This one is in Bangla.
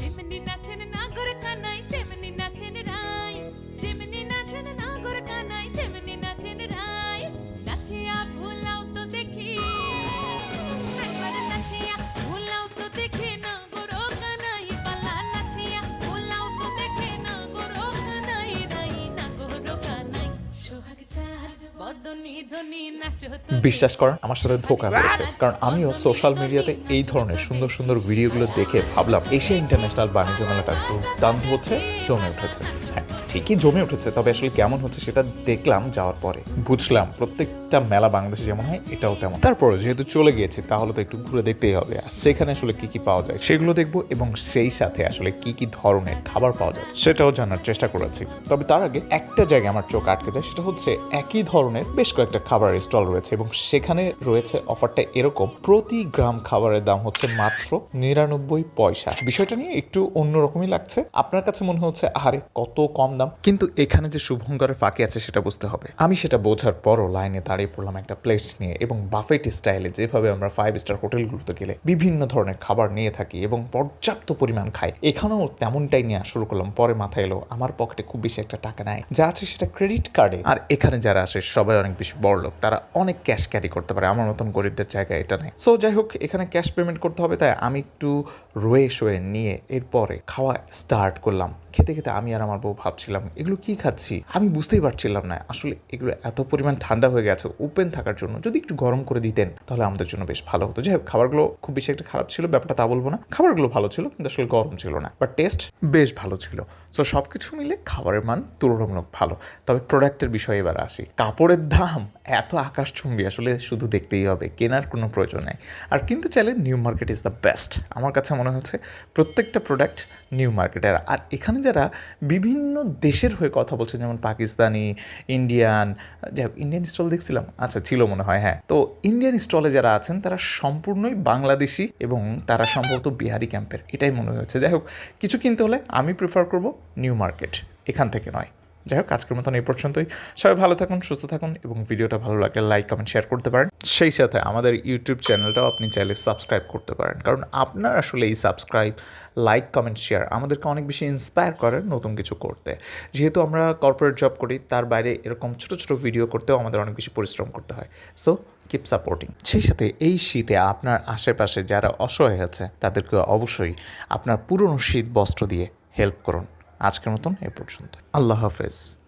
যেমনি নাচেন নাগর কানাই তেমনি বিশ্বাস করেন আমার সাথে ধোকা হয়েছে কারণ আমিও সোশ্যাল মিডিয়াতে এই ধরনের সুন্দর সুন্দর ভিডিওগুলো দেখে ভাবলাম এশিয়া ইন্টারন্যাশনাল বাণিজ্য মেলাটা দুর্দান্ত হচ্ছে জমে উঠেছে। হ্যাঁ। ঠিকই জমে উঠেছে, তবে আসলে কেমন হচ্ছে সেটা দেখলাম যাওয়ার পরে। বুঝলাম, প্রত্যেকটা মেলা বাংলাদেশে যেমন হয়, এটাও তেমন। তারপরে যেহেতু চলে গিয়েছে, তাহলে তো একটু ঘুরে দেখতেই হবে। আর সেখানে আসলে কি কি পাওয়া যায় সেগুলো দেখব, এবং সেই সাথে আসলে কি কি ধরনের খাবার পাওয়া যায় সেটাও জানার চেষ্টা করেছি। তবে তার আগে একটা জায়গায় আমার চোখ আটকে যায়, সেটা হচ্ছে একই ধরনের বেশ কয়েকটা খাবারের স্টল রয়েছে, এবং সেখানে রয়েছে অফারটা এরকম, প্রতি গ্রাম খাবারের দাম হচ্ছে মাত্র নিরানব্বই পয়সা। বিষয়টা নিয়ে একটু অন্যরকমই লাগছে। আপনার কাছে মনে হচ্ছে আহারে কত কম দাম। কিন্তু এখানে যে শুভঙ্করের ফাঁকি আছে সেটা বুঝতে হবে। আমি সেটা বোঝার পরও লাইনে দাঁড়িয়ে পড়লাম একটা প্লেট নিয়ে এবং বাফেট স্টাইলে যেভাবে আমরা ফাইভ স্টার হোটেলগুলোতে গেলে বিভিন্ন ধরনের খাবার নিয়ে থাকি এবং পর্যাপ্ত পরিমাণ খাই, এখানেও তেমনটাই নেওয়া শুরু করলাম। পরে মাথায় এলো, আমার পকেটে খুব বেশি একটা টাকা নেয় যা আছে সেটা ক্রেডিট কার্ডে আর এখানে যারা আসে, সবাই অনেক বেশি বড় লোক। তারা অনেক ক্যাশ ক্যারি করতে পারে। আমার মতন গরিবদের জায়গায় এটা নেই। সো যাই হোক, এখানে ক্যাশ পেমেন্ট করতে হবে। তাই আমি একটু রয়ে শোয়ে নিয়ে এরপরে খাওয়া স্টার্ট করলাম। খেতে খেতে আমি আর আমার বউ ভাবছিলাম এগুলো কি খাচ্ছি? আমি বুঝতেই পারছিলাম না। আসলে এগুলো এত পরিমাণ ঠান্ডা হয়ে গেছে ওপেন থাকার জন্য। যদি একটু গরম করে দিতেন, তাহলে আমাদের জন্য বেশ ভালো হতো। যাই হোক, খাবারগুলো খুব বেশি একটা খারাপ ছিল, ব্যাপারটা তা বলব না। খাবারগুলো ভালো ছিল, কিন্তু আসলে গরম ছিল না। বাট টেস্ট বেশ ভালো ছিল। সো সব কিছু মিলে খাবারের মান তুলনামূলক ভালো। তবে প্রোডাক্টের বিষয়ে এবার আসি। কাপড়ের দাম এত আকাশচুম্বী, আসলে শুধু দেখতেই হবে। কেনার কোনো প্রয়োজন নেই। আর কিনতে চাইলে new market is the best আমার কাছে মনে হচ্ছে প্রত্যেকটা প্রোডাক্ট নিউ মার্কেটের আর এখানে যারা বিভিন্ন দেশের হয়ে কথা বলছেন যেমন পাকিস্তানি ইন্ডিয়ান যাই হোক ইন্ডিয়ান স্টল দেখছিলাম? আচ্ছা ছিল মনে হয় হ্যাঁ। তো ইন্ডিয়ান স্টলে যারা আছেন, তারা সম্পূর্ণই বাংলাদেশি এবং তারা সম্ভবত বিহারি ক্যাম্পের এটাই মনে হয়েছে। যাই হোক, কিছু কিনতে হলে আমি প্রিফার করব নিউ মার্কেট এখান থেকে নয়। যাই হোক, আজকের মতন এই পর্যন্তই। সবাই ভালো থাকুন, সুস্থ থাকুন এবং ভিডিওটা ভালো লাগলে লাইক কমেন্ট শেয়ার করতে পারেন। সেই সাথে আমাদের ইউটিউব চ্যানেলটাও আপনি চাইলে সাবস্ক্রাইব করতে পারেন। কারণ আপনার আসলে এই সাবস্ক্রাইব লাইক কমেন্ট শেয়ার আমাদেরকে অনেক বেশি ইন্সপায়ার করে নতুন কিছু করতে। যেহেতু আমরা কর্পোরেট জব করি, তার বাইরে এরকম ছোটো ছোটো ভিডিও করতেও আমাদের অনেক বেশি পরিশ্রম করতে হয়। সো কিপ সাপোর্টিং সেই সাথে এই শীতে আপনার আশেপাশে যারা অসহায় আছে তাদেরকে অবশ্যই আপনার পুরনো শীত বস্ত্র দিয়ে হেল্প করুন। আজকের মতন এ পর্যন্ত আল্লাহ হাফেজ।